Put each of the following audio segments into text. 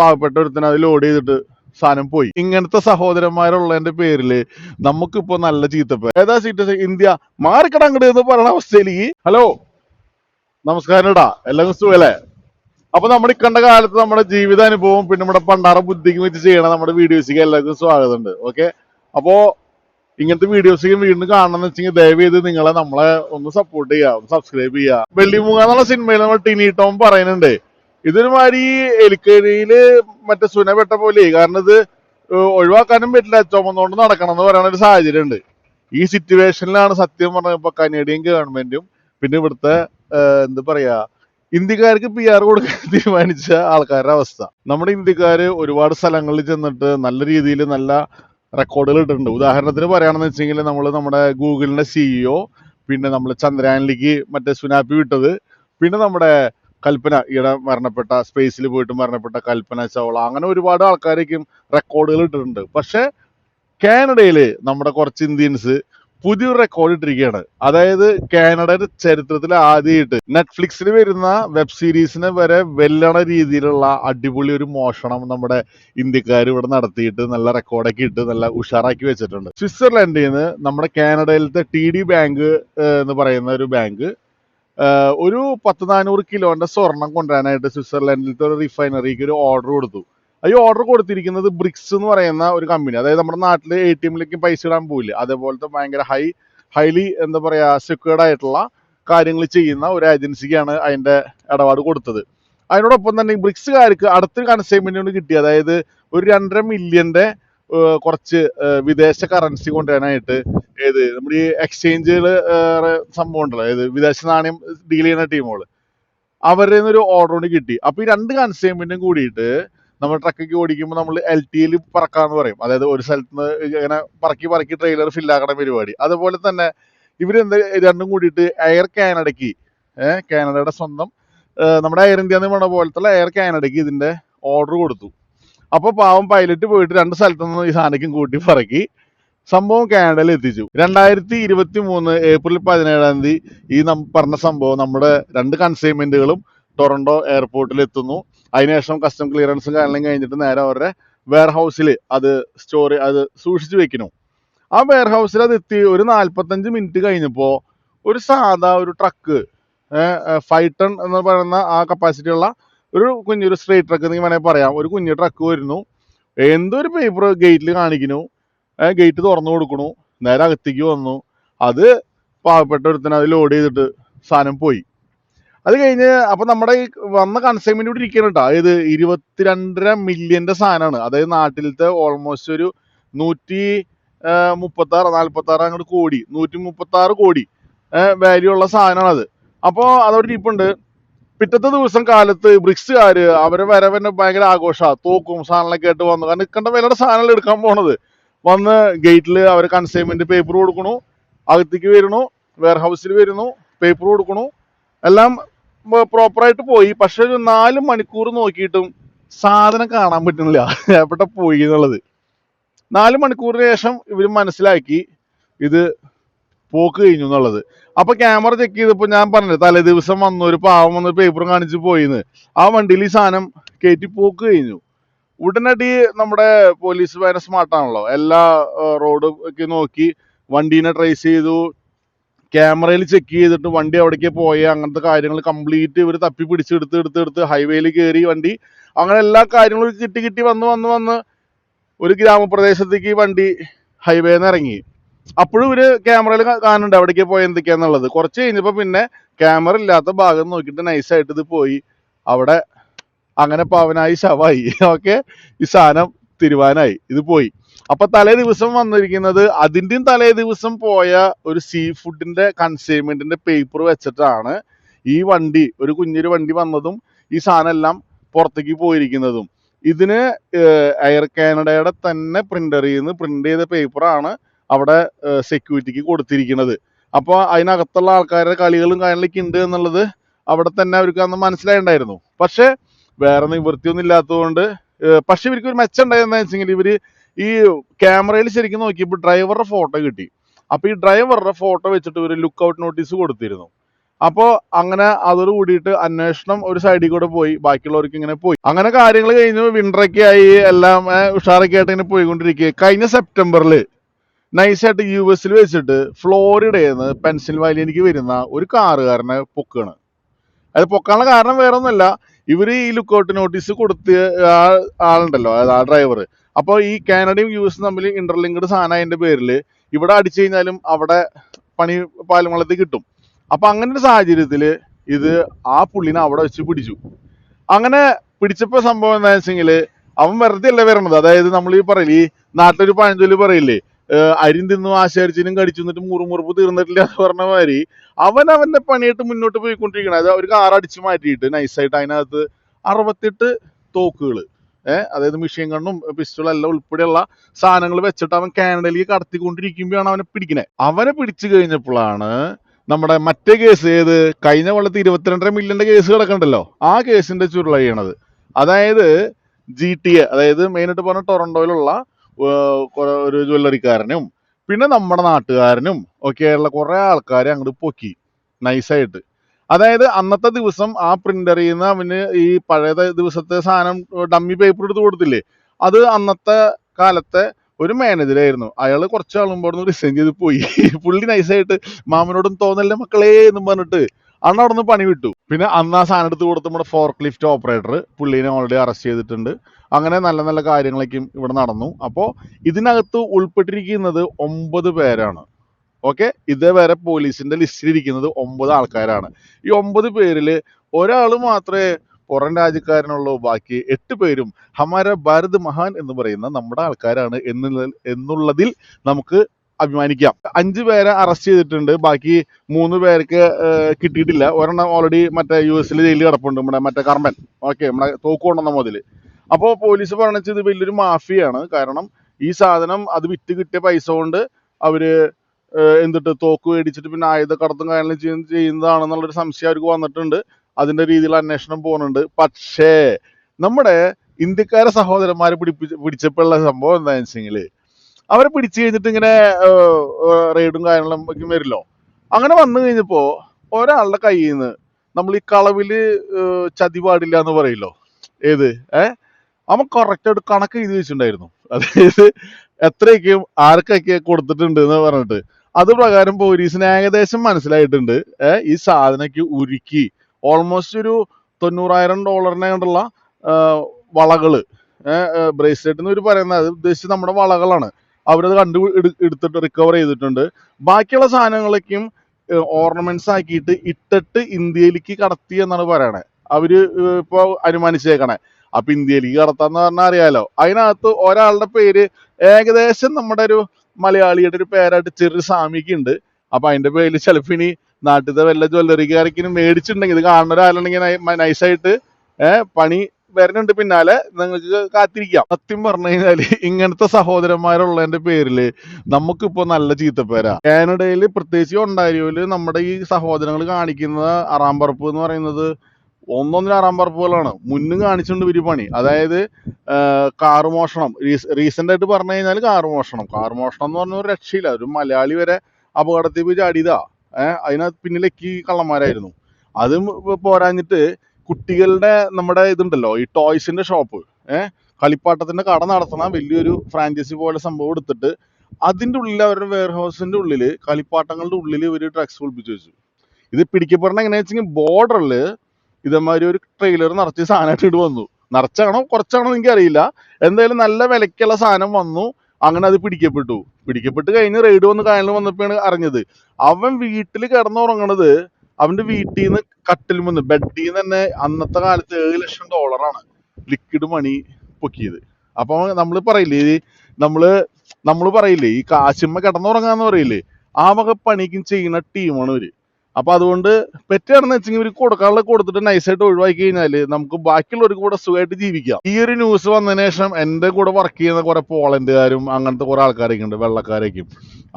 പാവപ്പെട്ട ഒരുത്തിന് അത് ലോഡ് ചെയ്തിട്ട് സാധനം പോയി. ഇങ്ങനത്തെ സഹോദരന്മാരുള്ളതിന്റെ പേരിൽ നമുക്കിപ്പോ നല്ല ചീത്തപ്പേ ഏതാ സീറ്റ് ഇന്ത്യ മാറിക്കട അങ്ങോട്ട് എന്ന് പറയുന്ന അവസ്ഥയിൽ ഹലോ? നമസ്കാരം ഇടാ എല്ലാം സുഖല്ലേ? അപ്പൊ നമ്മുടെ ഇക്കണ്ട കാലത്ത് നമ്മുടെ ജീവിതാനുഭവം പിന്നെ നമ്മുടെ പണ്ടാറ ബുദ്ധിക്ക് വെച്ച് ചെയ്യണ നമ്മുടെ വീഡിയോസിക്ക് എല്ലാവർക്കും സ്വാഗതം ഉണ്ട് ഓക്കെ? അപ്പോ ഇങ്ങനത്തെ വീഡിയോസ് വീണ്ടും കാണണമെന്ന് വെച്ചെങ്കിൽ ദയവ് ചെയ്ത് നിങ്ങളെ നമ്മളെ ഒന്ന് സപ്പോർട്ട് ചെയ്യാം സബ്സ്ക്രൈബ് ചെയ്യുക വെള്ളിമുഖ എന്നുള്ള സിനിമയിൽ നമ്മൾ ടിനി ടോം പറയുന്നുണ്ട്. ഇതൊരുമാതിരി എലിക്കഴിയിൽ മറ്റേ സുന പെട്ട പോലെ കാരണം ഇത് ഒഴിവാക്കാനും പറ്റില്ല. ചുമന്നുകൊണ്ട് നടക്കണം എന്ന് പറയുന്ന ഒരു സാഹചര്യം ഉണ്ട് ഈ സിറ്റുവേഷനിലാണ് സത്യം പറഞ്ഞ ഇപ്പൊ കനേഡിയൻ ഗവൺമെന്റും പിന്നെ ഇവിടുത്തെ എന്ത് പറയാ ഇന്ത്യക്കാർക്ക് പി ആർ കൊടുക്കാൻ തീരുമാനിച്ച ആൾക്കാരുടെ അവസ്ഥ. നമ്മുടെ ഇന്ത്യക്കാര് ഒരുപാട് സ്ഥലങ്ങളിൽ ചെന്നിട്ട് നല്ല രീതിയിൽ നല്ല റെക്കോർഡുകൾ ഇട്ടിട്ടുണ്ട്. ഉദാഹരണത്തിന് പറയുകയാണെന്ന് വെച്ചെങ്കിൽ നമ്മൾ നമ്മുടെ ഗൂഗിളിന്റെ സിഇഒ പിന്നെ നമ്മൾ ചന്ദ്രയാനിലേക്ക് മറ്റേ സുനാപ്പി വിട്ടത് പിന്നെ നമ്മുടെ കൽപ്പന ഈയിടെ മരണപ്പെട്ട സ്പേസിൽ പോയിട്ട് മരണപ്പെട്ട കൽപ്പന ചൗള അങ്ങനെ ഒരുപാട് ആൾക്കാരേക്കും റെക്കോർഡുകൾ ഇട്ടിട്ടുണ്ട്. പക്ഷേ കാനഡയിൽ നമ്മുടെ കുറച്ച് ഇന്ത്യൻസ് പുതിയൊരു റെക്കോർഡ് ഇട്ടിരിക്കുകയാണ്. അതായത് കാനഡയുടെ ചരിത്രത്തിൽ ആദ്യമായിട്ട് നെറ്റ്ഫ്ലിക്സിൽ വരുന്ന വെബ് സീരീസിനെ വരെ വെല്ലണ രീതിയിലുള്ള അടിപൊളി ഒരു മോഷണം നമ്മുടെ ഇന്ത്യക്കാർ ഇവിടെ നടത്തിയിട്ട് നല്ല റെക്കോർഡൊക്കെ ഇട്ട് നല്ല ഉഷാറാക്കി വെച്ചിട്ടുണ്ട്. സ്വിറ്റ്സർലൻഡിൽ നിന്ന് നമ്മുടെ കാനഡയിലത്തെ ടി ഡി ബാങ്ക് എന്ന് പറയുന്ന ഒരു ബാങ്ക് ഒരു പത്ത് നാനൂറ് കിലോന്റെ സ്വർണം കൊണ്ടുവരാനായിട്ട് സ്വിറ്റ്സർലൻഡിലത്തെ ഒരു റിഫൈനറിക്ക് ഒരു ഓർഡർ കൊടുത്തു. ഈ ഓർഡർ കൊടുത്തിരിക്കുന്നത് ബ്രിക്സ് എന്ന് പറയുന്ന ഒരു കമ്പനി അതായത് നമ്മുടെ നാട്ടിൽ എ ടി എമ്മിലേക്ക് പൈസ ഇടാൻ പോവില്ല. അതേപോലത്തെ ഭയങ്കര ഹൈ ഹൈലി എന്താ പറയാ സെക്യൂർഡ് ആയിട്ടുള്ള കാര്യങ്ങൾ ചെയ്യുന്ന ഒരു ഏജൻസിക്കാണ് അതിന്റെ ഇടപാട് കൊടുത്തത്. അതിനോടൊപ്പം തന്നെ ബ്രിക്സ് ബ്രിക്സുകാർക്ക് അടുത്തൊരു കൺസൈൻമെന്റ് കിട്ടി. അതായത് ഒരു രണ്ടര മില്യന്റെ കുറച്ച് വിദേശ കറൻസി കൊണ്ടുവരാനായിട്ട് ഏത് നമ്മുടെ ഈ എക്സ്ചേഞ്ചുകൾ സംഭവം ഉണ്ടല്ലോ. ഏത് വിദേശ നാണയം ഡീൽ ചെയ്യുന്ന ടീമുകൾ അവരുടെ ഒരു ഓർഡർ കൊണ്ട് കിട്ടി. അപ്പൊ ഈ രണ്ട് കൺസൈൻമെന്റും കൂടിയിട്ട് നമ്മൾ ട്രക്കൊക്കെ ഓടിക്കുമ്പോൾ നമ്മൾ എൽ ടിയിൽ പറക്കാന്ന് പറയും. അതായത് ഒരു സ്ഥലത്ത് നിന്ന് ഇങ്ങനെ പറക്കി പറക്കി ട്രെയിലർ ഫില്ലാക്കണ പരിപാടി. അതുപോലെ തന്നെ ഇവരെന്ത് രണ്ടും കൂടിയിട്ട് എയർ കാനഡയ്ക്ക് കാനഡയുടെ സ്വന്തം നമ്മുടെ എയർ ഇന്ത്യ എന്ന് പറഞ്ഞ പോലത്തെ എയർ കാനഡയ്ക്ക് ഇതിന്റെ ഓർഡർ കൊടുത്തു. അപ്പൊ പാവം പൈലറ്റ് പോയിട്ട് രണ്ട് സ്ഥലത്തു നിന്ന് ഈ സാധനക്കും കൂട്ടി പറക്കി. സംഭവം കാനഡയിൽ എത്തിച്ചു. രണ്ടായിരത്തി ഇരുപത്തി മൂന്ന് ഏപ്രിൽ പതിനേഴാം തീയതി ഈ പറഞ്ഞ സംഭവം നമ്മുടെ രണ്ട് കൺസൈൻമെന്റുകളും ടൊറന്റോ എയർപോർട്ടിൽ എത്തുന്നു. അതിനുശേഷം കസ്റ്റം ക്ലിയറൻസും കാര്യങ്ങളും കഴിഞ്ഞിട്ട് നേരെ അവരുടെ വെയർ ഹൗസിൽ അത് സ്റ്റോറി അത് സൂക്ഷിച്ചു വെക്കുന്നു. ആ വെയർ ഹൗസിൽ അത് എത്തി. ഒരു നാല്പത്തഞ്ച് മിനിറ്റ് കഴിഞ്ഞപ്പോൾ ഒരു സാധാ ഒരു ട്രക്ക് ഫൈവ് ടൺ എന്ന് പറയുന്ന ആ കപ്പാസിറ്റി ഉള്ള ഒരു കുഞ്ഞൊരു സ്ട്രേറ്റ് ട്രക്ക് എന്ന് വേണമെങ്കിൽ പറയാം. ഒരു കുഞ്ഞു ട്രക്ക് വരുന്നു. എന്തൊരു പേപ്പർ ഗേറ്റിൽ കാണിക്കുന്നു. ഗേറ്റ് തുറന്നു കൊടുക്കണു നേരെ അകത്തേക്ക് വന്നു. അത് പാവപ്പെട്ട ഒരുത്തിന് അത് ലോഡ് ചെയ്തിട്ട് സാധനം പോയി. അത് കഴിഞ്ഞ് അപ്പം നമ്മുടെ ഈ വന്ന കൺസൈൻമെന്റ് ഇവിടെ ഇരിക്കണം കേട്ടോ അതായത് ഇരുപത്തിരണ്ടര മില്യന്റെ സാധനമാണ് അതായത് നാട്ടിലത്തെ ഓൾമോസ്റ്റ് ഒരു നൂറ്റി മുപ്പത്താറ് നാൽപ്പത്താറ് അങ്ങോട്ട് കോടി. നൂറ്റി മുപ്പത്താറ് കോടി വാല്യൂ ഉള്ള സാധനമാണ് അത് അപ്പോൾ അതവിടെ ഇരിപ്പുണ്ട്. പിറ്റത്തെ ദിവസം കാലത്ത് ബ്രിക്സുകാര് അവരെ വരവന്നെ ഭയങ്കര ആഘോഷമാണ് തോക്കും സാധനങ്ങളൊക്കെ ആയിട്ട് വന്നു. കാരണം നിൽക്കേണ്ട വിലയുടെ സാധനങ്ങൾ എടുക്കാൻ പോണത്. വന്ന് ഗേറ്റിൽ അവർ കൺസൈൻമെന്റ് പേപ്പർ കൊടുക്കണു. അകത്തേക്ക് വരുന്നു. വെയർ ഹൗസിൽ വരുന്നു. പേപ്പർ കൊടുക്കണു. എല്ലാം പ്രോപ്പറായിട്ട് പോയി. പക്ഷെ ഒരു നാല് മണിക്കൂർ നോക്കിയിട്ടും സാധനം കാണാൻ പറ്റുന്നില്ല. എവിടെ പോയി എന്നുള്ളത്. നാല് മണിക്കൂറിന് ശേഷം ഇവർ മനസ്സിലാക്കി ഇത് പോക്ക് കഴിഞ്ഞു എന്നുള്ളത്. അപ്പൊ ക്യാമറ ചെക്ക് ചെയ്തപ്പോ ഞാൻ പറഞ്ഞു തലേ ദിവസം വന്നു ഒരു പാവം വന്ന് പേപ്പറും കാണിച്ച് പോയിന്ന്. ആ വണ്ടിയിൽ ഈ സാധനം കയറ്റി പോക്ക് കഴിഞ്ഞു. ഉടനടി നമ്മുടെ പോലീസ് ഭയങ്കര സ്മാർട്ടാണല്ലോ എല്ലാ റോഡ് ഒക്കെ നോക്കി വണ്ടീനെ ട്രേസ് ചെയ്തു. ക്യാമറയിൽ ചെക്ക് ചെയ്തിട്ട് വണ്ടി എവിടേക്ക് പോയ. അങ്ങനത്തെ കാര്യങ്ങൾ കംപ്ലീറ്റ് ഇവർ തപ്പി പിടിച്ചെടുത്ത് എടുത്ത് എടുത്ത് ഹൈവേയിൽ കയറി വണ്ടി. അങ്ങനെ എല്ലാ കാര്യങ്ങളും കിട്ടി കിട്ടി വന്ന് വന്ന് വന്ന് ഒരു ഗ്രാമപ്രദേശത്തേക്ക് വണ്ടി ഹൈവേന്ന് ഇറങ്ങി. അപ്പോഴും ഒരു ക്യാമറയിൽ കാണുന്നുണ്ട് അവിടേക്ക് പോയി എന്തൊക്കെയാന്നുള്ളത്. കുറച്ച് കഴിഞ്ഞപ്പോ പിന്നെ ക്യാമറ ഇല്ലാത്ത ഭാഗം നോക്കിയിട്ട് നൈസായിട്ട് ഇത് പോയി. അവിടെ അങ്ങനെ പാവനായി ശവായി. ഓക്കെ? ഈ സാധനം തിരുവാനായി. ഇത് പോയി. അപ്പൊ തലേ ദിവസം വന്നിരിക്കുന്നത് അതിന്റെയും തലേ ദിവസം പോയ ഒരു സീ ഫുഡിന്റെ കൺസൈൻമെന്റിന്റെ പേപ്പർ വെച്ചിട്ടാണ് ഈ വണ്ടി ഒരു കുഞ്ഞൊരു വണ്ടി വന്നതും ഈ സാധനം എല്ലാം പുറത്തേക്ക് പോയിരിക്കുന്നതും. ഇതിന് എയർ കാനഡയുടെ തന്നെ പ്രിന്ററിൽ നിന്ന് പ്രിന്റ് ചെയ്ത പേപ്പറാണ് അവിടെ സെക്യൂരിറ്റിക്ക് കൊടുത്തിരിക്കുന്നത് അപ്പോൾ അതിനകത്തുള്ള ആൾക്കാരുടെ കളികളും കാര്യങ്ങളൊക്കെ ഉണ്ട് എന്നുള്ളത് അവിടെ തന്നെ അവർക്ക് അന്ന് മനസ്സിലായിണ്ടായിരുന്നു. പക്ഷേ വേറെ നിവൃത്തിയൊന്നും ഇല്ലാത്തതുകൊണ്ട് പക്ഷെ ഇവർക്ക് ഒരു മെച്ചം ഉണ്ടായിരുന്ന വെച്ചെങ്കിൽ ഇവർ ഈ ക്യാമറയിൽ ശരിക്കും നോക്കിയപ്പോൾ ഡ്രൈവറുടെ ഫോട്ടോ കിട്ടി. അപ്പോൾ ഈ ഡ്രൈവറുടെ ഫോട്ടോ വെച്ചിട്ട് ഒരു ലുക്ക് ഔട്ട് നോട്ടീസ് കൊടുത്തിരുന്നു. അപ്പോൾ അങ്ങനെ അതോട് കൂടിയിട്ട് അന്വേഷണം ഒരു സൈഡിൽ കൂടെ പോയി. ബാക്കിയുള്ളവർക്ക് ഇങ്ങനെ പോയി. അങ്ങനെ കാര്യങ്ങൾ കഴിഞ്ഞു വിന്ററൊക്കെ ആയി എല്ലാം ഉഷാറൊക്കെ ആയിട്ട് ഇങ്ങനെ പോയിക്കൊണ്ടിരിക്കുക കഴിഞ്ഞ സെപ്റ്റംബറിൽ നൈസായിട്ട് യു എസിൽ വെച്ചിട്ട് ഫ്ലോറിഡയിൽ നിന്ന് പെൻസിൽവാനിയയിലേക്ക് വരുന്ന ഒരു കാറുകാരനെ പൊക്കുകയാണ് അത് പൊക്കാനുള്ള കാരണം വേറെ ഒന്നുമല്ല ഇവർ ഈ ലുക്കൗട്ട് നോട്ടീസ് കൊടുത്ത ആളുണ്ടല്ലോ അതായത് ആ ഡ്രൈവർ അപ്പോൾ ഈ കാനഡയും യു എസും തമ്മിൽ ഇന്റർലിങ്ക്ഡ് സാധനത്തിന്റെ പേരിൽ ഇവിടെ അടിച്ചു കഴിഞ്ഞാലും അവിടെ പണി പാലുമളത്തിൽ കിട്ടും. അപ്പൊ അങ്ങനെ ഒരു സാഹചര്യത്തിൽ ഇത് ആ പുള്ളിനെ അവിടെ വെച്ച് പിടിച്ചു. അങ്ങനെ പിടിച്ചപ്പോ സംഭവം എന്താ വെച്ചെങ്കിൽ അവൻ വെറുതെ അല്ല വരണത്. അതായത് നമ്മൾ ഈ പറയില്ലേ ഈ നാട്ടിലൊരു പഴഞ്ചൊല്ലി പറയില്ലേ അരിയും തിന്നു ആശാരിച്ചിനും കടിച്ചു എന്നിട്ട് മുറുമുറുപ്പ് തീർന്നിട്ടില്ല എന്ന് പറഞ്ഞ മാതിരി അവൻ അവന്റെ പണിയായിട്ട് മുന്നോട്ട് പോയിക്കൊണ്ടിരിക്കണം. അത് ഒരു കാർ മാറ്റിയിട്ട് നൈസായിട്ട് അതിനകത്ത് അറുപത്തെട്ട് തോക്കുകൾ ഏഹ് അതായത് മിഷീൻ കണ്ണും പിസ്റ്റളും എല്ലാം ഉൾപ്പെടെയുള്ള സാധനങ്ങൾ വെച്ചിട്ട് അവൻ കാനഡയിലേക്ക് കടത്തിക്കൊണ്ടിരിക്കുമ്പോഴാണ് അവനെ പിടിക്കണേ. അവനെ പിടിച്ചു കഴിഞ്ഞപ്പോഴാണ് നമ്മുടെ മറ്റേ കേസ് ഏത്? കഴിഞ്ഞ കൊല്ലത്ത് ഇരുപത്തിരണ്ടര മില്യന്റെ കേസ് കിടക്കണ്ടല്ലോ? ആ കേസിന്റെ ചുരുള അതായത് ജി ടി എ അതായത് മെയിനായിട്ട് പറഞ്ഞ ടൊറന്റോയിലുള്ള ഒരു ജ്വല്ലറിക്കാരനും പിന്നെ നമ്മുടെ നാട്ടുകാരനും ഒക്കെയുള്ള കുറെ ആൾക്കാരെ അങ്ങോട്ട് പൊക്കി. നൈസായിട്ട്. അതായത് അന്നത്തെ ദിവസം ആ പ്രിന്ററിൽ നിന്ന് അവന് ഈ പഴയ ദിവസത്തെ സാധനം ഡമ്മി പേപ്പർ എടുത്ത് കൊടുത്തില്ലേ അത് അന്നത്തെ കാലത്തെ ഒരു മാനേജറായിരുന്നു അയാൾ കുറച്ച് ആളുമ്പോൾ റിസൈൻ ചെയ്ത് പോയി. പുള്ളി നൈസായിട്ട് മാമനോടും തോന്നല്ലേ മക്കളെ എന്നും പറഞ്ഞിട്ട് അന്ന് അവിടെ നിന്ന് പണി വിട്ടു. പിന്നെ അന്ന് ആ സാധനം എടുത്ത് കൊടുത്ത് നമ്മുടെ ഫോർക്ക് ലിഫ്റ്റ് ഓപ്പറേറ്റർ പുള്ളീനെ ഓൾറെഡി അറസ്റ്റ് ചെയ്തിട്ടുണ്ട്. അങ്ങനെ നല്ല നല്ല കാര്യങ്ങളൊക്കെയും ഇവിടെ നടന്നു. അപ്പോൾ ഇതിനകത്ത് ഉൾപ്പെട്ടിരിക്കുന്നത് ഒമ്പത് പേരാണ്. ഓക്കെ ഇതേവരെ പോലീസിന്റെ ലിസ്റ്റിൽ ഇരിക്കുന്നത് ഒമ്പത് ആൾക്കാരാണ്. ഈ ഒമ്പത് പേരിൽ ഒരാൾ മാത്രമേ പുറം രാജ്യക്കാരനുള്ളൂ. ബാക്കി എട്ട് പേരും ഹമാര ഭാരത് മഹാൻ എന്ന് പറയുന്ന നമ്മുടെ ആൾക്കാരാണ് എന്നുള്ള എന്നുള്ളതിൽ നമുക്ക് അഭിമാനിക്കാം. അഞ്ച് പേരെ അറസ്റ്റ് ചെയ്തിട്ടുണ്ട്. ബാക്കി മൂന്ന് പേർക്ക് കിട്ടിയിട്ടില്ല. ഒരെണ്ണം ഓൾറെഡി മറ്റേ യു എസിൽ ജയിലിൽ കിടപ്പുണ്ട് നമ്മുടെ മറ്റേ കർമ്മൻ. ഓക്കെ നമ്മുടെ തോക്ക് കൊണ്ടുവന്ന മുതൽ. അപ്പോൾ പോലീസ് പറഞ്ഞത് ഇത് വലിയൊരു മാഫിയാണ്. കാരണം ഈ സാധനം അത് വിറ്റ് കിട്ടിയ പൈസ കൊണ്ട് അവർ എന്തിട്ട് തോക്ക് മേടിച്ചിട്ട് പിന്നെ ആയുധ കടത്തും കാര്യങ്ങളും ചെയ്യുന്ന ചെയ്യുന്നതാണെന്നുള്ളൊരു സംശയം അവർക്ക് വന്നിട്ടുണ്ട്. അതിന്റെ രീതിയിൽ അന്വേഷണം പോകുന്നുണ്ട്. പക്ഷേ നമ്മുടെ ഇന്ത്യക്കാരെ സഹോദരന്മാരെ പിടിപ്പിച്ച് പിടിച്ചപ്പോഴുള്ള സംഭവം എന്താണെന്ന് വെച്ചെങ്കിൽ അവരെ പിടിച്ചു കഴിഞ്ഞിട്ട് ഇങ്ങനെ റെയ്ഡും കാര്യങ്ങളും വരില്ലോ. അങ്ങനെ വന്നു കഴിഞ്ഞപ്പോ ഒരാളുടെ കയ്യിൽ നിന്ന് നമ്മൾ ഈ കളവിൽ ഏഹ്, ചതി പാടില്ല എന്ന് പറയില്ലോ. ഏത്? ഏ? അവൻ കറക്റ്റ് ആയിട്ട് കണക്ക് എഴുതി വെച്ചിട്ടുണ്ടായിരുന്നു. അതായത് എത്രയൊക്കെയും ആർക്കൊക്കെ കൊടുത്തിട്ടുണ്ട് എന്ന് പറഞ്ഞിട്ട്. അത് പ്രകാരം പോലീസിന് ഏകദേശം മനസ്സിലായിട്ടുണ്ട്. ഈ സാധനക്ക് ഉരുക്കി. ഓൾമോസ്റ്റ് ഒരു തൊണ്ണൂറായിരം ഡോളറിനെ കൊണ്ടുള്ള വളകൾ. ബ്രേസ്ലെറ്റ് എന്ന് ഒരു പറയുന്നത്. അത് ഉദ്ദേശിച്ച് നമ്മുടെ വളകളാണ്. അവരത് കണ്ടു എടുത്തിട്ട് റിക്കവർ ചെയ്തിട്ടുണ്ട്. ബാക്കിയുള്ള സാധനങ്ങളൊക്കെയും ഓർണമെന്റ്സ് ആക്കിയിട്ട് ഇട്ടിട്ട് ഇന്ത്യയിലേക്ക് കടത്തി എന്നാണ് പറയണേ. അവർ ഇപ്പൊ അനുമാനിച്ചേക്കണേ. അപ്പൊ ഇന്ത്യയിലേക്ക് കടത്താന്ന് പറഞ്ഞാൽ അറിയാലോ. അതിനകത്ത് ഒരാളുടെ പേര് ഏകദേശം നമ്മുടെ ഒരു മലയാളിയുടെ ഒരു പേരായിട്ട് ചെറിയ സാമിക്ക് ഉണ്ട്. അപ്പൊ അതിന്റെ പേരിൽ ചിലപ്പോ ഇനി നാട്ടിലത്തെ വല്ല ജ്വല്ലറിക്കാരക്കിനും മേടിച്ചിട്ടുണ്ടെങ്കിൽ ഇത് കാണുന്ന ഒരാളുണ്ടെങ്കിൽ നൈസായിട്ട് ഏഹ് പണി വരുന്നുണ്ട് പിന്നാലെ നിങ്ങൾക്ക് കാത്തിരിക്കാം. സത്യം പറഞ്ഞു കഴിഞ്ഞാൽ ഇങ്ങനത്തെ സഹോദരന്മാരുള്ളതിന്റെ പേരിൽ നമുക്കിപ്പോ നല്ല ചീത്തപ്പേരാ. കാനഡയിൽ പ്രത്യേകിച്ച് ഒണ്ടാരിയോയിൽ നമ്മുടെ ഈ സഹോദരങ്ങൾ കാണിക്കുന്ന അറാമ്പറപ്പ് എന്ന് പറയുന്നത് ഒന്നൊന്നിന് അറാമ്പറപ്പുകളാണ് മുന്നും കാണിച്ചുകൊണ്ട് പണി. അതായത് കാറ് മോഷണം. റീസെന്റ് ആയിട്ട് പറഞ്ഞു കഴിഞ്ഞാൽ കാറ് മോഷണം. കാറ് മോഷണം എന്ന് പറഞ്ഞ ഒരു രക്ഷയില്ല. ഒരു മലയാളി വരെ അപകടത്തിൽ പോയി ചാടിയതാ. ഏഹ് അതിനകത്ത് പിന്നിലേക്ക് കള്ളന്മാരായിരുന്നു. അതും പോരാഞ്ഞിട്ട് കുട്ടികളുടെ നമ്മുടെ ഇതുണ്ടല്ലോ ഈ ടോയ്സിന്റെ ഷോപ്പ്. ഏഹ് കളിപ്പാട്ടത്തിന്റെ കട നടത്തുന്ന വലിയൊരു ഫ്രാഞ്ചൈസി പോലെ സംഭവം എടുത്തിട്ട് അതിന്റെ ഉള്ളിൽ അവരുടെ വെയർ ഹൗസിന്റെ ഉള്ളിൽ കളിപ്പാട്ടങ്ങളുടെ ഉള്ളിൽ ഒരു ഡ്രഗ്സ് ഒളിപ്പിച്ചു വെച്ചു. ഇത് പിടിക്കപ്പെടണ എങ്ങനെയാ വെച്ചെങ്കിൽ ബോർഡറിൽ ഇതേമാതിരി ഒരു ട്രെയിലർ നിറച്ച് സാധനമായിട്ട് ഇട്ട് വന്നു. നിറച്ചാണോ കുറച്ചാണോ എനിക്ക് അറിയില്ല. എന്തായാലും നല്ല വിലക്കുള്ള സാധനം വന്നു. അങ്ങനെ അത് പിടിക്കപ്പെട്ടു. പിടിക്കപ്പെട്ട് കഴിഞ്ഞ് റെയ്ഡ് വന്ന് കായലിൽ വന്നപ്പോഴാണ് അറിഞ്ഞത്. അവൻ വീട്ടിൽ കിടന്നുറങ്ങണത് അവന്റെ വീട്ടിൽ നിന്ന് കട്ടിൽ വന്ന് ബെഡിൽ നിന്ന് തന്നെ അന്നത്തെ കാലത്ത് ഏഴ് ലക്ഷം ഡോളറാണ് ലിക്വിഡ് മണി പൊക്കിയത്. അപ്പൊ നമ്മൾ പറയില്ലേ നമ്മൾ നമ്മൾ പറയില്ലേ ഈ കാശിമ്മ കിടന്നുറങ്ങാന്ന് പറയില്ലേ ആ വക പണിക്കും ചെയ്യുന്ന ടീമാണ് ഇവർ. അപ്പൊ അതുകൊണ്ട് പെറ്റാണെന്ന് വെച്ചെങ്കിൽ ഇവർക്ക് കൊടുക്കാനുള്ള കൊടുത്തിട്ട് നൈസായിട്ട് ഒഴിവാക്കി കഴിഞ്ഞാൽ നമുക്ക് ബാക്കിയുള്ളവർക്ക് കൂടെ സുഖമായിട്ട് ജീവിക്കാം. ഈ ഒരു ന്യൂസ് വന്നതിന് ശേഷം എന്റെ കൂടെ വർക്ക് ചെയ്യുന്ന കുറെ പോളണ്ടുകാരും അങ്ങനത്തെ കുറെ ആൾക്കാരൊക്കെ ഉണ്ട് വെള്ളക്കാരൊക്കെയും.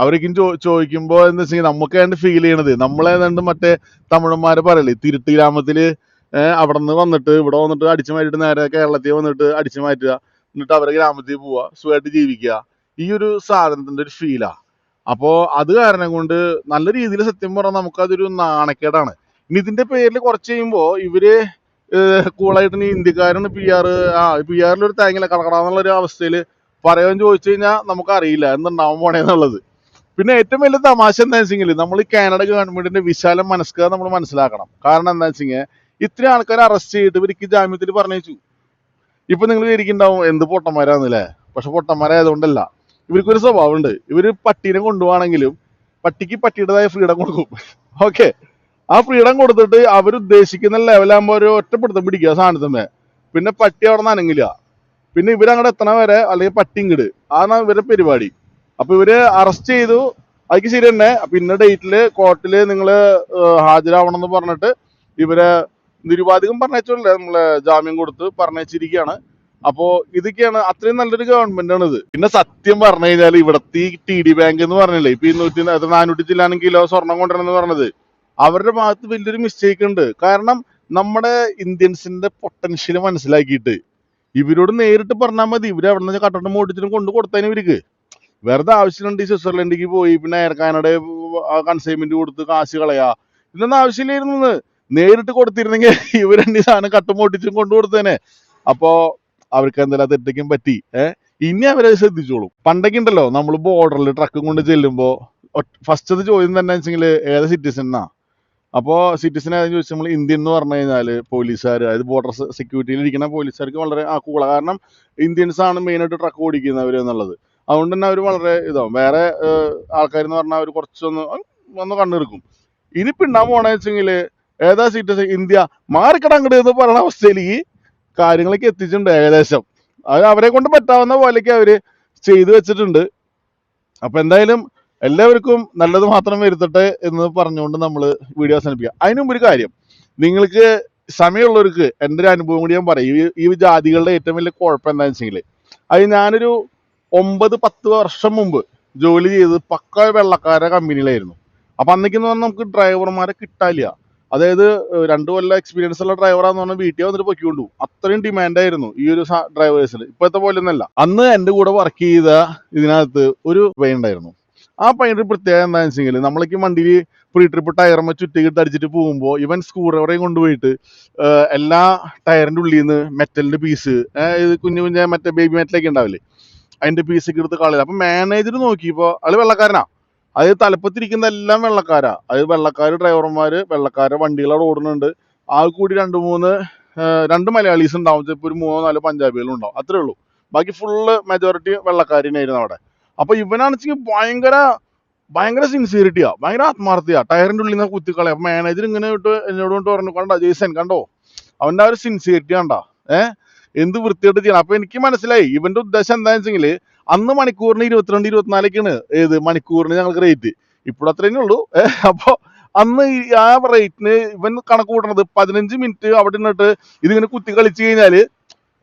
അവരൊക്കെയും ചോ ചോദിക്കുമ്പോ എന്താ വെച്ചെങ്കിൽ നമുക്ക് അതിന്റെ ഫീൽ ചെയ്യണത്. നമ്മളേതാണ്ട് മറ്റേ തമിഴന്മാരെ പറയല്ലേ തിരുത്തി ഗ്രാമത്തിൽ അവിടെ നിന്ന് വന്നിട്ട് ഇവിടെ വന്നിട്ട് അടിച്ചു മാറ്റിട്ട് നേരെ കേരളത്തിൽ വന്നിട്ട് അടിച്ചു മാറ്റുക. എന്നിട്ട് അവരെ ഗ്രാമത്തിൽ പോവുക സുഖമായിട്ട് ജീവിക്കുക. ഈ ഒരു സാധനത്തിന്റെ ഒരു ഫീലാ അപ്പോ അത് കാരണം കൊണ്ട് നല്ല രീതിയിൽ സത്യം പറഞ്ഞാൽ നമുക്കതൊരു നാണക്കേടാണ്. ഇനി ഇതിന്റെ പേരിൽ കുറച്ച് കഴിയുമ്പോ ഇവർ കൂളായിട്ട് ഇനി ഇന്ത്യക്കാരാണ് പി ആർ ആ പി ആറിൽ ഒരു തേങ്ങയില്ല കടക്കടാന്നുള്ള ഒരു അവസ്ഥയിൽ പറയാൻ ചോദിച്ചു കഴിഞ്ഞാൽ നമുക്കറിയില്ല എന്തുണ്ടാവാൻ പോണേന്നുള്ളത് പിന്നെ ഏറ്റവും വലിയ തമാശ എന്താ വെച്ചെങ്കിൽ നമ്മൾ ഈ കാനഡ ഗവൺമെന്റിന്റെ വിശാല മനസ്ക നമ്മൾ മനസ്സിലാക്കണം. കാരണം എന്താ വെച്ചെങ്കിൽ ഇത്രയും ആൾക്കാരെ അറസ്റ്റ് ചെയ്തിട്ട് ഇവർക്ക് ജാമ്യത്തിൽ പറഞ്ഞു ഇപ്പൊ നിങ്ങൾ ഇരിക്കുന്നുണ്ടാവും എന്ത് പൊട്ടന്മാരാന്നല്ലേ പക്ഷെ പൊട്ടന്മാരായതുകൊണ്ടല്ല. ഇവർക്കൊരു സ്വഭാവമുണ്ട്. ഇവർ പട്ടീനെ കൊണ്ടുപോവാണെങ്കിലും പട്ടിക്ക് പട്ടിയുടേതായ ഫ്രീഡം കൊടുക്കും. ഓക്കെ ആ ഫ്രീഡം കൊടുത്തിട്ട് അവർ ഉദ്ദേശിക്കുന്ന ലെവലാകുമ്പോൾ ഒരു ഒറ്റപ്പെടുത്തം പിടിക്കുക സാധനത്തിന് പിന്നെ പട്ടി അവിടെ നിന്ന് അനങ്ങില്ല. പിന്നെ ഇവരങ്ങോട്ട് എത്തണ വരെ അല്ലെങ്കിൽ പട്ടി ഇങ്ങട്. അതാണ് ഇവരുടെ പരിപാടി. അപ്പൊ ഇവർ അറസ്റ്റ് ചെയ്തു. അതിക്ക് ശരി തന്നെ. അപ്പൊ ഇന്ന ഡേറ്റിൽ കോർട്ടിൽ നിങ്ങൾ ഹാജരാവണം എന്ന് പറഞ്ഞിട്ട് ഇവരെ നിരുപാധികം പറഞ്ഞേച്ചല്ലേ നമ്മളെ ജാമ്യം കൊടുത്ത് പറഞ്ഞിരിക്കുകയാണ് അപ്പോ ഇതൊക്കെയാണ് അത്രയും നല്ലൊരു ഗവൺമെന്റ് ആണ് ഇത് പിന്നെ സത്യം പറഞ്ഞു കഴിഞ്ഞാൽ ഇവിടത്തെ ടി ഡി ബാങ്ക് എന്ന് പറഞ്ഞില്ലേ ഇപ്പൊ ഈ നൂറ്റി എത്ര നാനൂറ്റി ചില്ലാനും കിലോ സ്വർണം കൊണ്ടുവരണമെന്ന് പറഞ്ഞത് അവരുടെ ഭാഗത്ത് വലിയൊരു മിസ്റ്റേക്ക് ഉണ്ട്. കാരണം നമ്മുടെ ഇന്ത്യൻസിന്റെ പൊട്ടൻഷ്യൽ മനസ്സിലാക്കിയിട്ട് ഇവരോട് നേരിട്ട് പറഞ്ഞാൽ മതി. ഇവർ അവിടെ നിന്ന് കട്ടണം ഓടിച്ചിട്ടും കൊണ്ട് കൊടുത്തതിന് ഇവർക്ക്. വെറുതെ ആവശ്യമുണ്ട് ഈ സ്വിറ്റ്സർലൻഡിലേക്ക് പോയി പിന്നെ എയർ കാനഡ കൺസൈൻമെന്റ് കൊടുത്ത് കാശ് കളയാ. ഇതൊന്നും ആവശ്യമില്ലായിരുന്നു. നേരിട്ട് കൊടുത്തിരുന്നെങ്കിൽ ഇവരണ്ടി സാധനം കട്ടും ഓടിച്ചും കൊണ്ടു കൊടുത്തേനെ അപ്പോ അവർക്ക് എന്തെല്ലാം തെറ്റിക്കാൻ പറ്റി. ഏഹ് ഇനി അവരെ ശ്രദ്ധിച്ചോളും. പണ്ടൊക്കെ ഉണ്ടല്ലോ നമ്മൾ ബോർഡറിൽ ട്രക്കും കൊണ്ട് ചെല്ലുമ്പോ ഫസ്റ്റത്തെ ചോദ്യം തന്നെ വെച്ചെങ്കിൽ ഏത് സിറ്റിസൺ എന്നാ അപ്പോ സിറ്റിസൺ ഏതെന്ന് ചോദിച്ചാൽ നമ്മൾ ഇന്ത്യൻ എന്ന് പറഞ്ഞു കഴിഞ്ഞാൽ പോലീസുകാർ അതായത് ബോർഡർ സെക്യൂരിറ്റിയിൽ ഇരിക്കുന്ന പോലീസുകാർക്ക് വളരെ ആ കൂള കാരണം ഇന്ത്യൻസ് ആണ് മെയിൻ ആയിട്ട് ട്രക്ക് ഓടിക്കുന്നവർ എന്നുള്ളത്. അതുകൊണ്ട് തന്നെ അവർ വളരെ ഇതാവും. വേറെ ആൾക്കാർ എന്ന് പറഞ്ഞാൽ അവർ കുറച്ചൊന്ന് ഒന്ന് കണ്ണെടുക്കും ഇനിയിപ്പോ ഉണ്ടാൻ പോണെന്ന് വെച്ചെങ്കിൽ ഏതാ സിറ്റിസൺ ഇന്ത്യ മാറിക്കടങ്ങട് എന്ന് പറയുന്ന അവസ്ഥയിൽ കാര്യങ്ങളൊക്കെ എത്തിച്ചിട്ടുണ്ട് ഏകദേശം. അത് അവരെ കൊണ്ട് പറ്റാവുന്ന പോലെയൊക്കെ അവർ ചെയ്തു വെച്ചിട്ടുണ്ട്. അപ്പൊ എന്തായാലും എല്ലാവർക്കും നല്ലത് മാത്രം വരുത്തട്ടെ എന്ന് പറഞ്ഞുകൊണ്ട് നമ്മൾ വീഡിയോ അവസാനിപ്പിക്കാം അതിനു മുമ്പ് ഒരു കാര്യം. നിങ്ങൾക്ക് സമയമുള്ളവർക്ക് എന്റെ ഒരു അനുഭവം കൂടി ഞാൻ പറയും. ഈ- ഈ ജാതികളുടെ ഏറ്റവും വലിയ കുഴപ്പം എന്താണെന്ന് വെച്ചെങ്കിൽ അത് ഞാനൊരു ഒമ്പത് പത്ത് വർഷം മുമ്പ് ജോലി ചെയ്ത് പക്ക വെള്ളക്കാര കമ്പനിയിലായിരുന്നു അപ്പൊ അന്നേക്കെന്ന് പറഞ്ഞാൽ നമുക്ക് ഡ്രൈവർമാരെ കിട്ടാനില്ല. അതായത് രണ്ടു കൊല്ലം എക്സ്പീരിയൻസ് ഉള്ള ഡ്രൈവറാന്ന് പറഞ്ഞാൽ വീട്ടിൽ വന്നിട്ട് പൊക്കിക്കൊണ്ടു അത്രയും ഡിമാൻഡ് ആയിരുന്നു ഈ ഒരു ഡ്രൈവേഴ്സിൽ ഇപ്പോഴത്തെ പോലെ ഒന്നല്ല അന്ന് എന്റെ കൂടെ വർക്ക് ചെയ്ത ഇതിനകത്ത് ഒരു ഉണ്ടായിരുന്നു. ആ പയ്യന്റെ പ്രത്യേകത എന്താണെന്ന് വെച്ചെങ്കിൽ നമ്മളേക്ക് വണ്ടിയിൽ പ്രീ ട്രിപ്പ് ടയറുമ്മ ചുറ്റിക്കിട്ട് അടിച്ചിട്ട് പോകുമ്പോൾ ഇവൻ സ്ക്രൂ ഡ്രൈവറെയും കൊണ്ടുപോയിട്ട് എല്ലാ ടയറിന്റെ ഉള്ളിൽ നിന്ന് മെറ്റലിന്റെ പീസ് ഇത് കുഞ്ഞു കുഞ്ഞ മറ്റേ ബേബി മെറ്റലൊക്കെ ഉണ്ടാവില്ലേ? അതിന്റെ പീസൊക്കെ എടുത്ത് കളയില്ല അപ്പൊ മാനേജർ നോക്കിയപ്പോൾ അത് വെള്ളക്കാരനാ. അത് തലപ്പത്തിരിക്കുന്ന എല്ലാം വെള്ളക്കാരാ. അത് വെള്ളക്കാർ ഡ്രൈവർമാര് വെള്ളക്കാരെ വണ്ടികളെ ഓടുന്നുണ്ട്. ആ കൂടി രണ്ട് മൂന്ന് രണ്ട് മലയാളീസ് ഉണ്ടാവും. ചിലപ്പോൾ ഒരു മൂന്നോ നാലോ പഞ്ചാബികളും ഉണ്ടാവും. അത്രേ ഉള്ളൂ. ബാക്കി ഫുള്ള് മെജോറിറ്റി വെള്ളക്കാരനായിരുന്നു അവിടെ. അപ്പൊ ഇവനാണെച്ചെങ്കിൽ ഭയങ്കര ഭയങ്കര സിൻസിയറിറ്റിയാ ഭയങ്കര ആത്മാർത്ഥിയാ. ടയറിന്റെ ഉള്ളിൽ നിന്ന് കുത്തിക്കളയാ. മാനേജർ ഇങ്ങനെ ഇട്ട് എന്നോട് കൊണ്ട് പറഞ്ഞു കണ്ടോ ജയ്സൻ കണ്ടോ? അവന്റെ ആ ഒരു സിൻസിയറിറ്റി കണ്ട? ഏഹ് എന്ത് വൃത്തിയായിട്ട് ചെയ്യണം? അപ്പൊ എനിക്ക് മനസ്സിലായി. ഇവന്റെ ഉദ്ദേശം എന്താണെന്ന് വെച്ചെങ്കിൽ അന്ന് മണിക്കൂറിന് ഇരുപത്തിരണ്ട് ഇരുപത്തിനാലൊക്കെയാണ് ഏത് മണിക്കൂറിന് ഞങ്ങൾക്ക് റേറ്റ് ഇപ്പോൾ അത്രയേ ഉള്ളൂ. അപ്പോൾ അപ്പൊ അന്ന് ആ റേറ്റിന് ഇവൻ കണക്ക് കൂട്ടണത് പതിനഞ്ച് മിനിറ്റ് അവിടെ നിന്നിട്ട് ഇതിങ്ങനെ കുത്തി കളിച്ചു കഴിഞ്ഞാൽ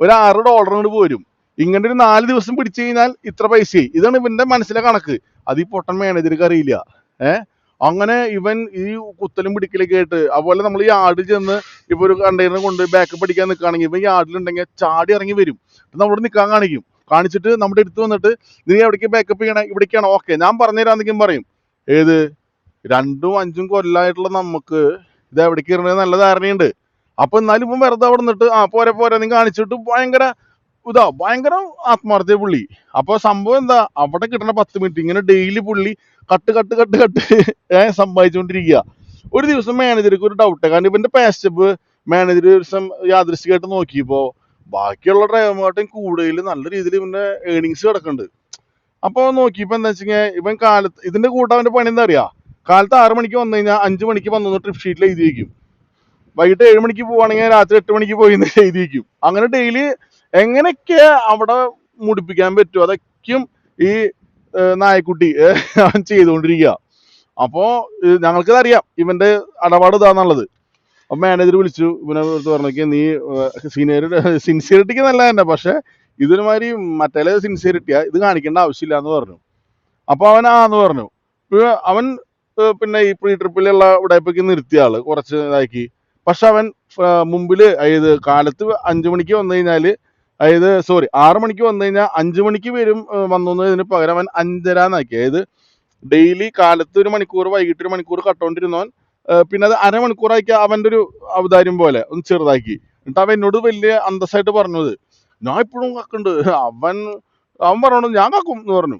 ഒരു ആറ് ഡോളർ കൊണ്ട് പോരും. ഇങ്ങനെ ഒരു നാല് ദിവസം പിടിച്ചു കഴിഞ്ഞാൽ ഇത്ര പൈസയായി. ഇതാണ് ഇവന്റെ മനസ്സിലെ കണക്ക്. അത് ഈ പൊട്ടൻ മാനേജർക്ക് അറിയില്ല. ഏഹ് അങ്ങനെ ഇവൻ ഈ കുത്തലും പിടിക്കലൊക്കെ ആയിട്ട് അതുപോലെ നമ്മൾ ഈ ആട് ചെന്ന് ഇപ്പൊ ഒരു കണ്ടെയ്നർ കൊണ്ട് ബാക്ക് പഠിക്കാൻ നിൽക്കുകയാണെങ്കിൽ ഇവൻ ഈ ആടിലുണ്ടെങ്കിൽ ചാടി ഇറങ്ങി വരും. നമ്മൾ നിൽക്കാൻ കാണിക്കും. കാണിച്ചിട്ട് നമ്മുടെ അടുത്ത് വന്നിട്ട് നീ എവിടേക്ക് ബാക്കപ്പ് ചെയ്യണേ? ഇവിടേക്കാണ്. ഓക്കെ ഞാൻ പറഞ്ഞുതരാന്നെങ്കിലും പറയും. ഏത്? രണ്ടും അഞ്ചും കൊല്ലായിട്ടുള്ള നമുക്ക് ഇത് എവിടേക്ക് ഇറങ്ങുന്നത് നല്ല ധാരണയുണ്ട്. അപ്പൊ എന്നാലും ഇപ്പം വെറുതെ അവിടെ നിന്നിട്ട് ആ പോരെ പോരെ നീ കാണിച്ചിട്ട് ഭയങ്കര ഇതാ ഭയങ്കര ആത്മാർത്ഥ പുള്ളി. അപ്പൊ സംഭവം എന്താ? അവിടെ കിട്ടണ പത്ത് മിനിറ്റ് ഇങ്ങനെ ഡെയിലി പുള്ളി കട്ട് കട്ട് കട്ട് കട്ട് സമ്പാദിച്ചുകൊണ്ടിരിക്കുക. ഒരു ദിവസം മാനേജർക്ക് ഒരു ഡൗട്ട് കാരണം ഇവന്റെ പാസ്റ്റപ്പ് മാനേജർ ഒരു ദിവസം യാദൃശ്ചികമായിട്ട് നോക്കിയപ്പോ ബാക്കിയുള്ള ഡ്രൈവർമാർട്ടും കൂടുതൽ നല്ല രീതിയിൽ ഇവന്റെ ഏണിങ്സ് കിടക്കുന്നുണ്ട്. അപ്പൊ നോക്കിയപ്പോ എന്താ വെച്ചാൽ ഇവൻ കാലത്ത് ഇതിന്റെ കൂട്ടം അവന്റെ പണി എന്താ അറിയാ? കാലത്ത് ആറ് മണിക്ക് വന്നു കഴിഞ്ഞാൽ അഞ്ചു മണിക്ക് വന്നു ട്രിപ്പ് ഷീറ്റിൽ എഴുതി വെക്കും. വൈകിട്ട് ഏഴ് മണിക്ക് പോവാണെങ്കിൽ രാത്രി എട്ട് മണിക്ക് പോയി എഴുതി വെക്കും. അങ്ങനെ ഡെയിലി എങ്ങനെയൊക്കെ അവിടെ മുടിപ്പിക്കാൻ പറ്റുമോ അതൊക്കെയും ഈ നായക്കുട്ടി ചെയ്തുകൊണ്ടിരിക്കുക അപ്പോ ഞങ്ങൾക്കത് അറിയാം ഇവന്റെ ഇടപാട് ഇതാന്നുള്ളത്. അപ്പൊ മാനേജർ വിളിച്ചു ഇവനെ പറഞ്ഞൊക്കെ പറഞ്ഞു നീ സീനിയറുടെ സിൻസിയറിറ്റിക്ക് നല്ല തന്നെ പക്ഷെ ഇതൊരുമാതിരി മറ്റേ സിൻസിയറിറ്റിയാ ഇത് കാണിക്കേണ്ട ആവശ്യമില്ല എന്ന് പറഞ്ഞു. അപ്പൊ അവൻ ആന്ന് പറഞ്ഞു. അവൻ പിന്നെ ഈ പ്രീ ട്രിപ്പിലുള്ള ഉടയപ്പൊക്കെ നിർത്തിയ ആൾ കുറച്ച് ഇതാക്കി. പക്ഷെ അവൻ മുമ്പിൽ അതായത് കാലത്ത് അഞ്ചു മണിക്ക് വന്നു കഴിഞ്ഞാൽ അതായത് സോറി ആറു മണിക്ക് വന്നു കഴിഞ്ഞാൽ അഞ്ചു മണിക്ക് വരും വന്നു ഇതിന് പകരം അവൻ അഞ്ചരാന്നാക്കി. അതായത് ഡെയിലി കാലത്ത് ഒരു മണിക്കൂർ വൈകിട്ട് ഒരു മണിക്കൂർ കട്ടോണ്ടിരുന്നവൻ പിന്നെ അത് അരമണിക്കൂറാക്കി അവന്റെ ഒരു അവതാരം പോലെ ഒന്ന് ചെറുതാക്കി. എന്നിട്ട് അവൻ എന്നോട് വലിയ അന്തസ്സായിട്ട് പറഞ്ഞത് ഞാൻ ഇപ്പോഴും കക്കുണ്ട്. അവൻ അവൻ പറഞ്ഞു ഞാൻ കാക്കും എന്ന് പറഞ്ഞു.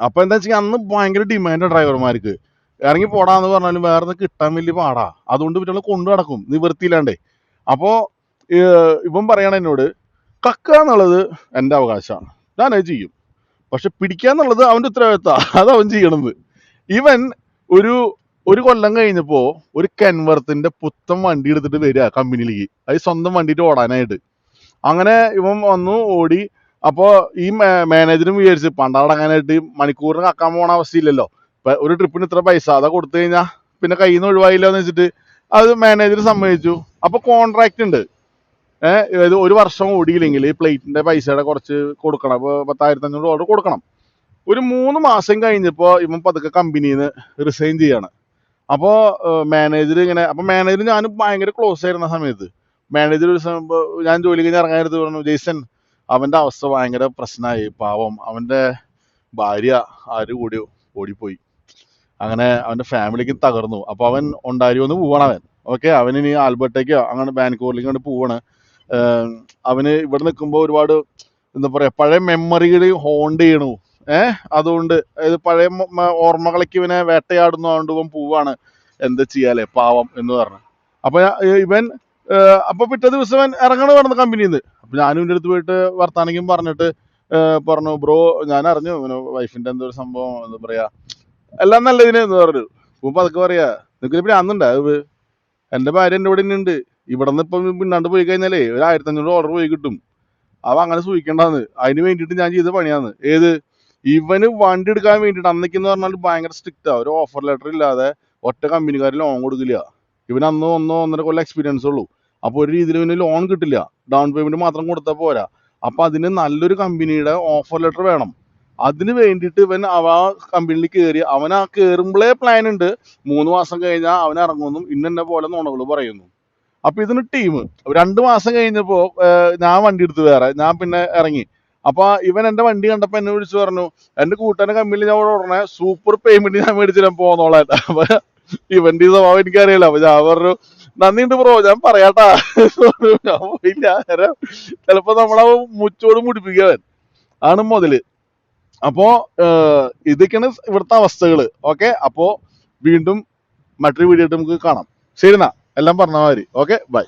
അപ്പൊ എന്താ വെച്ചാൽ അന്ന് ഭയങ്കര ഡിമാൻഡ് ഡ്രൈവർമാർക്ക് ഇറങ്ങി പോടാന്ന് പറഞ്ഞാലും വേറെ കിട്ടാൻ വലിയ പാടാ. അതുകൊണ്ട് പിന്നെ കൊണ്ടു നടക്കും നിവൃത്തിയില്ലാണ്ടേ. അപ്പോ ഇവൻ പറയണ എന്നോട് കക്കുക എന്നുള്ളത് എന്റെ അവകാശമാണ്. ഞാനത് ചെയ്യും. പക്ഷെ പിടിക്കുക എന്നുള്ളത് അവന്റെ ഉത്തരവാദിത്ത. അത് അവൻ ചെയ്യണത്. ഇവൻ ഒരു ഒരു കൊല്ലം കഴിഞ്ഞപ്പോ ഒരു കെൻവർത്തിന്റെ പുത്തൻ വണ്ടി എടുത്തിട്ട് വരിക കമ്പനിയിലേക്ക്. അത് സ്വന്തം വണ്ടിട്ട് ഓടാനായിട്ട്. അങ്ങനെ ഇവൻ വന്നു ഓടി. അപ്പോ ഈ മാനേജറും വിചാരിച്ച് പണ്ടാടങ്ങാനായിട്ട് മണിക്കൂറിന് കക്കാൻ പോണ അവസ്ഥയില്ലല്ലോ. ഒരു ട്രിപ്പിന് ഇത്ര പൈസ അതാ കൊടുത്തു കഴിഞ്ഞാ പിന്നെ കയ്യിൽ നിന്ന് ഒഴിവായില്ല എന്ന് വെച്ചിട്ട് അത് മാനേജർ സമ്മതിച്ചു. അപ്പൊ കോൺട്രാക്ട് ഉണ്ട്. ഏഹ് ഒരു വർഷം ഓടിയില്ലെങ്കിൽ പ്ലേറ്റിന്റെ പൈസയുടെ കുറച്ച് കൊടുക്കണം. അപ്പൊ പത്തായിരത്തി അഞ്ഞൂറ് ഡോളർ കൊടുക്കണം. ഒരു മൂന്ന് മാസം കഴിഞ്ഞപ്പോ ഇവൻ പതുക്കെ കമ്പനിയിൽ നിന്ന് റിസൈൻ ചെയ്യാണ്. അപ്പോ മാനേജർ ഇങ്ങനെ അപ്പൊ മാനേജർ ഞാനും ഭയങ്കര ക്ലോസ് ആയിരുന്ന സമയത്ത്. മാനേജർ ഒരു ഞാൻ ജോലി കഴിഞ്ഞ് ഇറങ്ങാനെടുത്ത് പറഞ്ഞു ജെയ്സൺ അവന്റെ അവസ്ഥ ഭയങ്കര പ്രശ്നമായി പാവം. അവന്റെ ഭാര്യ ആര് കൂടി ഓടിപ്പോയി. അങ്ങനെ അവന്റെ ഫാമിലിക്ക് തകർന്നു. അപ്പോൾ അവൻ ഒണ്ടാരിയോന്ന് പോവാണ് അവൻ. ഓക്കെ അവൻ ഇനി ആൽബർട്ടേക്കോ അങ്ങനെ ബാൻകോറിലേക്ക് കൊണ്ട് പോവാണ്. അവന് ഇവിടെ നിൽക്കുമ്പോൾ ഒരുപാട് എന്താ പറയാ പഴയ മെമ്മറികൾ ഹോണ്ട് ചെയ്യണു. ഏഹ് അതുകൊണ്ട് ഇത് പഴയ ഓർമ്മകളൊക്കെ ഇവനെ വേട്ടയാടുന്നതുകൊണ്ട് ഇവൻ പോവാണ്. എന്താ ചെയ്യാലേ പാവം എന്ന് പറഞ്ഞു. അപ്പൊ ഇവൻ അപ്പൊ പിറ്റേ ദിവസം ഇവൻ ഇറങ്ങണ പറഞ്ഞു കമ്പനിയിൽ നിന്ന് അപ്പൊ ഞാനും ഇവന്റെ അടുത്ത് പോയിട്ട് വർത്താനെങ്കിലും പറഞ്ഞിട്ട് പറഞ്ഞു ബ്രോ ഞാൻ അറിഞ്ഞു ഇവന് വൈഫിന്റെ എന്തോ ഒരു സംഭവം എന്താ പറയാ എല്ലാം നല്ലതിന് എന്ന് പറഞ്ഞു. ഇപ്പൊ അതൊക്കെ പറയാ നിനക്ക് പിന്നെ അന്നുണ്ട് അത് എന്റെ ഭാര്യ എന്റെ ഇവിടെ ഉണ്ട് ഇവിടെ നിന്ന് ഇപ്പം പിന്നാണ്ട് പോയി കഴിഞ്ഞാലേ ഒരു ആയിരത്തി അഞ്ഞൂറ് ഓർഡർ പോയി കിട്ടും. അവ അങ്ങനെ സൂചിക്കണ്ടെന്ന് അതിന് വേണ്ടിയിട്ട് ഞാൻ ചെയ്ത പണിയാന്ന്. ഏത്? ഇവന് വണ്ടി എടുക്കാൻ വേണ്ടിട്ട് അന്നേക്കെന്ന് പറഞ്ഞാൽ ഭയങ്കര സ്ട്രിക്റ്റാ ഒരു ഓഫർ ലെറ്റർ ഇല്ലാതെ ഒറ്റ കമ്പനിക്കാർ ലോൺ കൊടുക്കില്ല. ഇവന് അന്ന് ഒന്നോ ഒന്നര കൊല്ലം എക്സ്പീരിയൻസ് ഉള്ളൂ. അപ്പൊ ഒരു രീതിയിൽ ഇവന് ലോൺ കിട്ടില്ല. ഡൗൺ പേയ്മെന്റ് മാത്രം കൊടുത്താൽ പോരാ. അപ്പൊ അതിന് നല്ലൊരു കമ്പനിയുടെ ഓഫർ ലെറ്റർ വേണം. അതിന് വേണ്ടിയിട്ട് ഇവൻ അവ കമ്പനിയിൽ കയറി അവൻ ആ കയറുമ്പോഴേ പ്ലാൻ ഉണ്ട്. മൂന്ന് മാസം കഴിഞ്ഞാൽ അവൻ ഇറങ്ങുന്നു ഇന്നെ പോലെ നുണകൾ പറയുന്നു. അപ്പൊ ഇതിന് ടീം രണ്ട് മാസം കഴിഞ്ഞപ്പോ ഞാൻ വണ്ടി എടുത്ത് വേറെ ഞാൻ പിന്നെ ഇറങ്ങി. അപ്പൊ ഇവൻ എന്റെ വണ്ടി കണ്ടപ്പോ എന്നെ വിളിച്ചു പറഞ്ഞു എന്റെ കൂട്ടുകാരൻ കമ്പനിയിൽ ഞാൻ ഉടനെ സൂപ്പർ പേയ്മെന്റ് ഞാൻ മേടിച്ചു ഞാൻ പോന്നോളാം. അപ്പൊ ഇവന്റെ സ്വഭാവം എനിക്കറിയില്ല. അപ്പൊ ഞാൻ പറഞ്ഞു നന്ദിയുണ്ട് ബ്രോ ഞാൻ പറയാട്ടാ. ഞാൻ പോയില്ല ചിലപ്പോ നമ്മളെ മുച്ചോട് മുടിപ്പിക്കാൻ ആണ് മുതൽ. അപ്പോ ഇതൊക്കെയാണ് ഇവിടുത്തെ അവസ്ഥകൾ. ഓക്കെ? അപ്പോ വീണ്ടും മറ്റൊരു വീഡിയോ ആയിട്ട് നമുക്ക് കാണാം. ശരി എന്നാ എല്ലാം പറഞ്ഞ മാതിരി. ഓക്കെ? ബൈ.